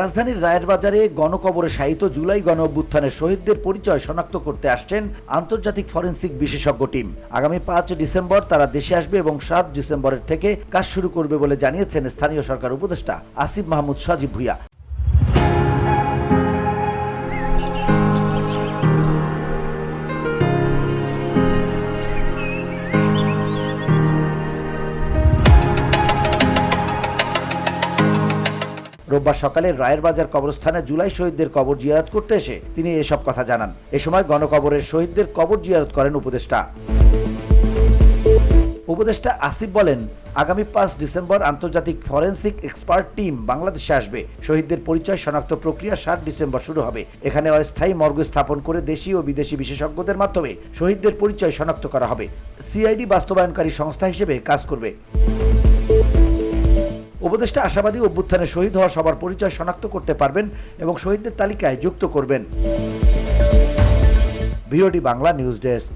রাজধানীর রায়ের বাজারে গণকবরে শায়িত জুলাই গণ অভ্যুত্থানের শহীদদের পরিচয় শনাক্ত করতে আসছেন আন্তর্জাতিক ফরেন্সিক বিশেষজ্ঞ টিম। আগামী পাঁচ ডিসেম্বর তারা দেশে আসবে এবং সাত ডিসেম্বরের থেকে কাজ শুরু করবে বলে জানিয়েছেন স্থানীয় সরকার উপদেষ্টা আসিফ মাহমুদ সাজিব ভুইয়া। রোববার সকালে রায়ের বাজার কবরস্থানে জুলাই শহীদদের কবর জিয়ারত করতে এসে তিনি এসব কথা জানান। এ সময় গণকবরের শহীদদের কবর জিয়ারত করেন উপদেষ্টা। উপদেষ্টা আসিফ বলেন, আগামী পাঁচ ডিসেম্বর আন্তর্জাতিক ফরেন্সিক এক্সপার্ট টিম বাংলাদেশে আসবে। শহীদদের পরিচয় শনাক্ত প্রক্রিয়া সাত ডিসেম্বর শুরু হবে। এখানে অস্থায়ী মর্গ স্থাপন করে দেশি ও বিদেশি বিশেষজ্ঞদের মাধ্যমে শহীদদের পরিচয় শনাক্ত করা হবে। সিআইডি বাস্তবায়নকারী সংস্থা হিসেবে কাজ করবে। উপদেষ্টা আশাবাদী অভ্যুত্থানে শহীদ হওয়া সবার পরিচয় শনাক্ত করতে পারবেন এবং শহীদদের তালিকায় যুক্ত করবেন। VOD Bangla news desk.